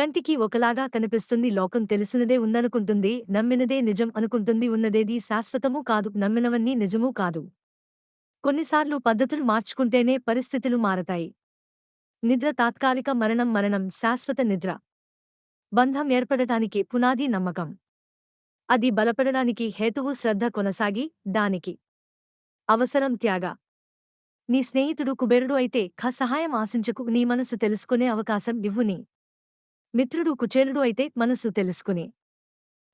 కంటికి ఒకలాగా కనిపిస్తుంది లోకం తెలిసినదే ఉందనుకుంటుంది నమ్మినదే నిజం అనుకుంటుంది ఉన్నదేది శాశ్వతమూ కాదు నమ్మినవన్నీ నిజమూ కాదు. కొన్నిసార్లు పద్ధతులు మార్చుకుంటేనే పరిస్థితులు మారతాయి. నిద్ర తాత్కాలిక మరణం మరణం శాశ్వత నిద్ర. బంధం ఏర్పడటానికి పునాది నమ్మకం. అది బలపడడానికి హేతువు శ్రద్ధ కొనసాగి దానికి. అవసరం త్యాగ. నీ స్నేహితుడు కుబేరుడు అయితే ఖ సహాయం ఆశించకు నీ మనసు తెలుసుకునే అవకాశం ఇవ్వు నీ మిత్రుడు కుచేలుడు అయితే మనసు తెలుసుకుని.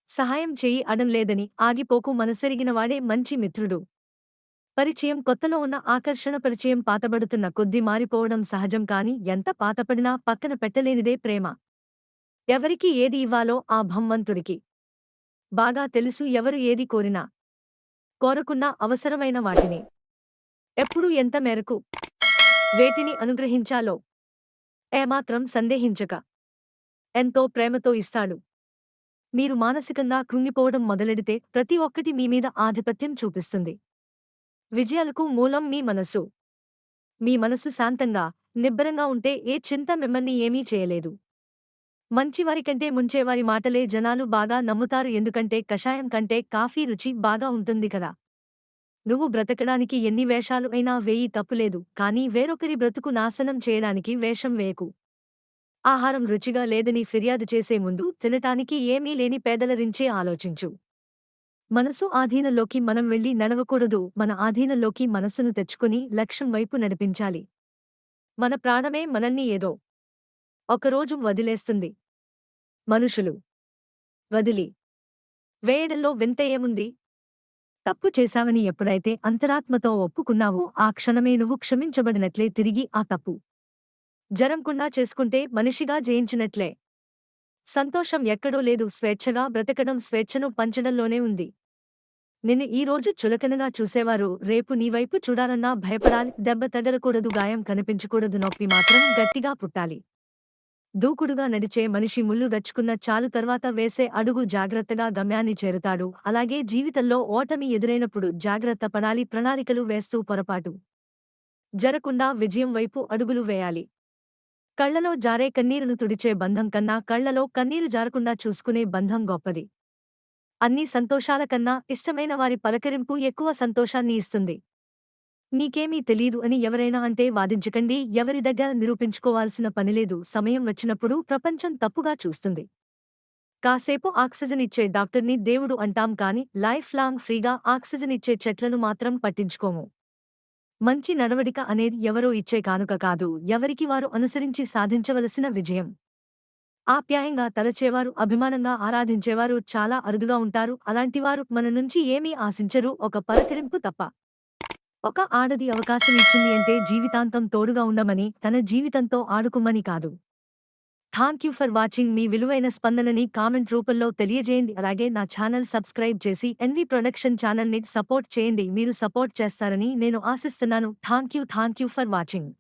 సహాయం చేయి అడంలేదని ఆగిపోకు మనసెరిగినవాడే మంచి మిత్రుడు. పరిచయం కొత్తలో ఉన్న ఆకర్షణ పరిచయం పాతబడుతున్న కొద్ది మారిపోవడం సహజం కాని ఎంత పాతపడినా పక్కన పెట్టలేనిదే ప్రేమ. ఎవరికి ఏది ఇవ్వాలో ఆ భంవంతుడికి. బాగా తెలుసు ఎవరు ఏది కోరినా. కోరకున్నా అవసరమైన వాటిని. ఎప్పుడు ఎంత మేరకు వేటిని అనుగ్రహించాలో. ఏమాత్రం సందేహించక. ఎంతో ప్రేమతో ఇస్తాడు. మీరు మానసికంగా కృంగిపోవడం మొదలెడితే ప్రతి ఒక్కటి మీ మీద ఆధిపత్యం చూపిస్తుంది. విజయాలకు మూలం మీ మనసు. మీ మనసు శాంతంగా నిబ్బరంగా ఉంటే ఏ చింత మిమ్మల్ని ఏమీ చేయలేదు. మంచివారికంటే ముంచేవారి మాటలే జనాలు బాగా నమ్ముతారు ఎందుకంటే కషాయం కంటే కాఫీ రుచి బాగా ఉంటుంది కదా. నువ్వు బ్రతకడానికి ఎన్ని వేషాలు అయినా వేయి తప్పులేదు కానీ వేరొకరి బ్రతుకు నాశనం చేయడానికి వేషం వేయకు. ఆహారం రుచిగా లేదని ఫిర్యాదు చేసే ముందు తినటానికి ఏమీ లేని పేదలరించే ఆలోచించు. మనసు ఆధీనంలోకి మనం వెళ్ళి నడవకూడదు. మన ఆధీనంలోకి మనస్సును తెచ్చుకుని లక్ష్యం వైపు నడిపించాలి. మన ప్రాణమే మనల్ని ఏదో ఒకరోజు వదిలేస్తుంది. మనుషులు వదిలి వేయడంలో వింత ఏముంది? తప్పు చేశావని ఎప్పుడైతే అంతరాత్మతో ఒప్పుకున్నావో ఆ క్షణమే నువ్వు క్షమించబడినట్లే తిరిగి ఆ తప్పు. జరంకుండా చేసుకుంటే మనిషిగా జయించినట్లే. సంతోషం ఎక్కడో లేదు స్వేచ్ఛగా బ్రతకడం స్వేచ్ఛను పంచడంలోనే ఉంది. నిన్ను ఈరోజు చులకనగా చూసేవారు రేపు నీవైపు చూడాలన్నా భయపడాలి దెబ్బ తగలకూడదు గాయం కనిపించకూడదు నొప్పి మాత్రం గట్టిగా పుట్టాలి. దూకుడుగా నడిచే మనిషి ముళ్ళు గచ్చుకున్న చాలు తర్వాత వేసే అడుగు జాగ్రత్తగా గమ్యాన్ని చేరుతాడు. అలాగే జీవితంలో ఓటమి ఎదురైనప్పుడు జాగ్రత్త పడాలి ప్రణాళికలు వేస్తూ పొరపాటు జరకుండా విజయం వైపు అడుగులు వేయాలి. కళ్ళలో జారే కన్నీరును తుడిచే బంధం కన్నా కళ్ళలో కన్నీరు జారకుండా చూసుకునే బంధం గొప్పది. అన్ని సంతోషాల కన్నా ఇష్టమైన వారి పలకరింపు ఎక్కువ సంతోషాన్ని ఇస్తుంది. నీకేమీ తెలీదు అని ఎవరైనా అంటే వాదించకండి ఎవరి దగ్గర నిరూపించుకోవాల్సిన పనిలేదు సమయం వచ్చినప్పుడు ప్రపంచం తప్పుగా చూస్తుంది. కాసేపు ఆక్సిజన్ ఇచ్చే డాక్టర్ని దేవుడు అంటాం కాని లైఫ్ లాంగ్ ఫ్రీగా ఆక్సిజన్ ఇచ్చే చెట్లను మాత్రం పట్టించుకోము. మంచి నడవడిక అనేది ఎవరో ఇచ్చే కానుక కాదు. ఎవరికి వారు అనుసరించి సాధించవలసిన విజయం. ఆప్యాయంగా తలచేవారు అభిమానంగా ఆరాధించేవారు చాలా అరుదుగా ఉంటారు. అలాంటివారు మన నుంచి ఏమీ ఆశించరు. ఒక పరతిరింపు తప్ప. ఒక ఆడది అవకాశం ఇచ్చింది అంటే జీవితాంతం తోడుగా ఉండమని తన జీవితంతో ఆడుకుమ్మని కాదు. థాంక్ యూ ఫర్ వాచింగ్ మీ విలువైన స్పందనని కామెంట్ రూపంలో తెలియజేయండి. అలాగే నా ఛానల్ సబ్స్క్రైబ్ చేసి ఎన్వి ప్రొడక్షన్ ఛానల్ని సపోర్ట్ చేయండి. మీరు సపోర్ట్ చేస్తారని నేను ఆశిస్తున్నాను. Thank you thank you for watching